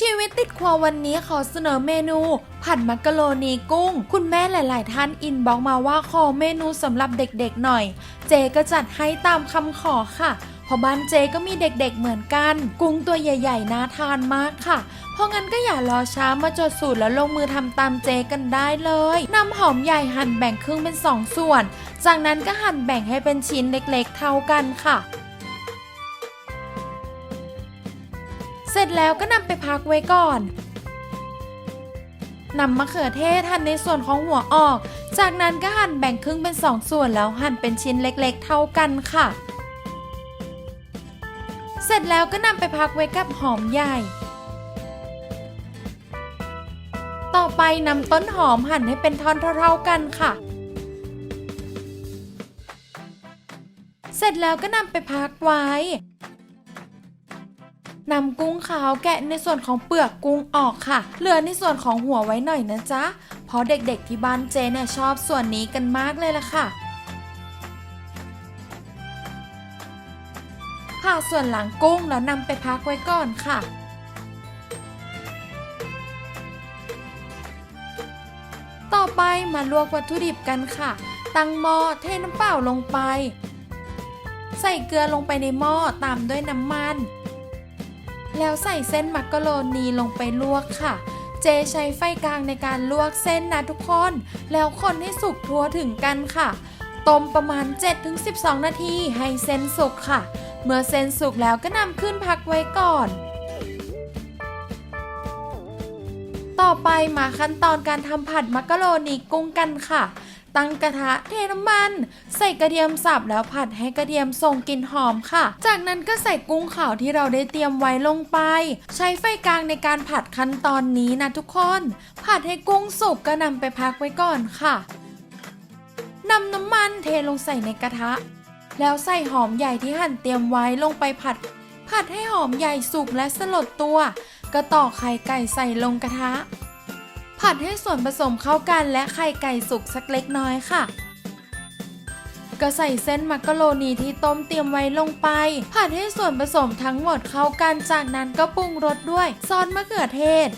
ชีวิตติดครัววันนี้ขอเสนอเมนู ผัดมักกะโรนีกุ้ง คุณแม่หลาย ๆ ท่านอินบอกมาว่าขอเมนูสำหรับเด็ก ๆ หน่อย เจก็จัดให้ตามคำขอค่ะเพราะบ้านเจก็มีเด็ก ๆ เหมือนกัน กุ้งตัวใหญ่ ๆ น่าทานมากค่ะ เพราะงั้นก็อย่ารอช้ามาจดสูตรแล้วลงมือทำตามเจกันได้เลยนำหอมใหญ่หั่นแบ่งครึ่งเป็นสองส่วน จากนั้นก็หั่นแบ่งให้เป็นชิ้นเล็ก ๆ เท่ากันค่ะ ร็จแล้วก็นำไปพักไว้ก่อนนำมะเขือเทศหั่นในส่วนของหัวออก จากนั้นก็หั่นแบ่งครึ่งเป็นสองส่วนแล้วหั่นเป็นชิ้นเล็กๆ เท่ากันค่ะ เสร็จแล้วก็นำไปพักไว้กับหอมใหญ่ ต่อไปนำต้นหอมหั่นให้เป็นท่อนเท่าๆกันค่ะ เสร็จแล้วก็นำไปพักไว้ นำกุ้งขาวแกะในส่วนของเปลือกกุ้งออกค่ะ เหลือในส่วนของหัวไว้หน่อยนะจ๊ะ เพราะเด็กๆที่บ้านเจเนี่ยชอบส่วนนี้กันมากเลยล่ะค่ะผ่าส่วนหลังกุ้งแล้วนำไปพักไว้ก่อนค่ะต่อไปมาลวกวัตถุดิบกันค่ะ ตั้งหม้อเทน้ำเปล่าลงไป ใส่เกลือลงไปในหม้อตามด้วยน้ำมัน แล้วใส่เส้นมักกะโรนีลงไปลวกค่ะ เจใช้ไฟกลางในการลวกเส้นนะทุกคน แล้วคนให้สุกทั่วถึงกันค่ะ ต้มประมาณ 7-12 นาทีให้เส้นสุกค่ะ เมื่อเส้นสุกแล้วก็นำขึ้นพักไว้ก่อน ต่อไปมาขั้นตอนการทำผัดมักกะโรนีกุ้งกันค่ะ ตั้งกระทะเทน้ำมัน ใส่กระเทียมสับแล้วผัดให้กระเทียมส่งกลิ่นหอมค่ะ จากนั้นก็ใส่กุ้งขาวที่เราได้เตรียมไว้ลงไป ใช้ไฟกลางในการผัดขั้นตอนนี้นะทุกคน ผัดให้กุ้งสุกก็นำไปพักไว้ก่อนค่ะนำน้ำมันเทลงใส่ในกระทะ แล้วใส่หอมใหญ่ที่หั่นเตรียมไว้ลงไปผัด ผัดให้หอมใหญ่สุกและสลดตัว ก็ตอกไข่ไก่ใส่ลงกระทะ ผัดให้ส่วนผสมเข้ากันและไข่ไก่สุกสักเล็กน้อยค่ะ ก็ใส่เส้นมักกะโรนีที่ต้มเตรียมไว้ลงไป ผัดให้ส่วนผสมทั้งหมดเข้ากันจากนั้นก็ปรุงรสด้วย ซอสมะเขือเทศ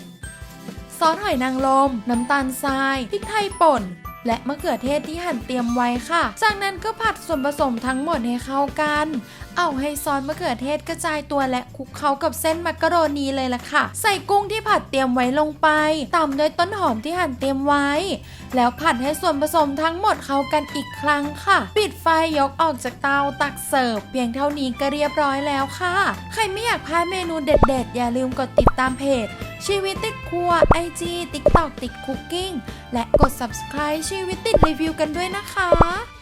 ซอสหอยนางรมน้ำตาลทรายพริกไทยป่น และมะเขือเทศที่หั่นเตรียมไว้ค่ะ จากนั้นก็ผัดส่วนผสมทั้งหมดให้เข้ากัน เอาให้ซอสมะเขือเทศกระจายตัวและคลุกเคล้ากับเส้นมักกะโรนีเลยล่ะค่ะ ใส่กุ้งที่ผัดเตรียมไว้ลงไปตามด้วยต้นหอมที่หั่นเตรียมไว้ แล้วผัดให้ส่วนผสมทั้งหมดเข้ากันอีกครั้งค่ะ ปิดไฟยกออกจากเตาตักเสิร์ฟเพียงเท่านี้ก็เรียบร้อยแล้วค่ะ ใครไม่อยากพลาดเมนูเด็ด ๆ อย่าลืมกดติดตามเพจ ชีวิตติดครัว IG TikTok ติดคุกกิ้ง และกด subscribe ชีวิตติดรีวิวกันด้วยนะคะ